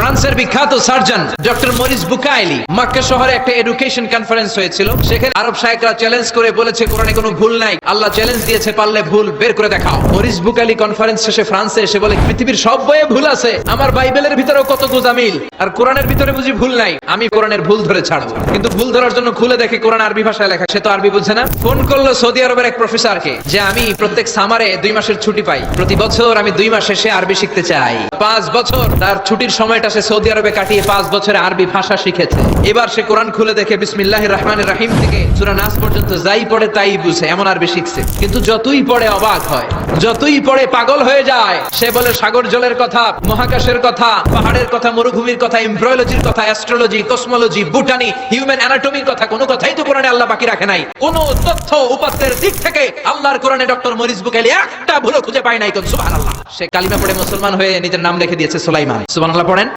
ফ্রান্সের বিখ্যাত surgeon, doctor Maurice Bucaille. Mecca শহরে একটা এডুকেশন কনফারেন্স হয়েছিল। সেখানে আরব শায়েকরা চ্যালেঞ্জ করে বলেছে, কোরআনে কোনো ভুল নাই। আল্লাহ চ্যালেঞ্জ দিয়েছে, পারলে ভুল বের করে দেখাও। মরিস বুকাইলি কনফারেন্স শেষে ফ্রান্সে এসে বলে, পৃথিবীর সব বইয়ে ভুল আছে। আমার বাইবেলের ভিতরেও কত গোজামিল। আর কোরআনের ভিতরে বুঝি ভুল নাই। আমি কোরআনের ভুল ধরে ছাড়বো। কিন্তু ভুল ধরার জন্য খুলে দেখে কোরআন আরবি ভাষায় লেখা। সে তো আরবি বুঝছে না। ফোন করল সৌদি আরবের এক প্রফেসরকে যে, আমি প্রত্যেক সামারে দুই মাসের ছুটি পাই। প্রতি বছর আমি দুই মাস শেষে আরবি শিখতে চাই। পাঁচ বছর তার ছুটির সময়টা সে সৌদি আরবে কাটিয়ে পাঁচ বছরে আরবি ভাষা শিখেছে। এবার সে কোরআন খুলে দেখে বিসমিল্লাহ রহমান রাহিম থেকে সুরা নাস পর্যন্ত যাই পড়ে তাই বুঝে, এমন আরবি শিখছে। কিন্তু যতই পড়ে অবাক হয়, যতই পড়ে পাগল হয়ে যায়, সে বলে সাগর জলের কথা, মহাকাশের কথা, পাহাড়ের কথা, মরুভূমির কথা এমব্রয়োলজির কথা, অ্যাস্ট্রোলজি, কসমোলজি বুটানি হিউম্যান অ্যানাটমির কথা, কোনো কথাই তো কোরআনে আল্লাহ বাকি রাখে নাই। কোন তথ্য উপাত্তের দিক থেকে আল্লাহর কোরআনে ডক্টর মরিস বুকাইলি একটা ভুলও খুঁজে পায় নাই তো সুবহানাল্লাহ। সে কালিমা পড়ে মুসলমান হয়ে নিজের নাম লিখে দিয়েছে সুলাইমান। সুবহানাল্লাহ পড়েন।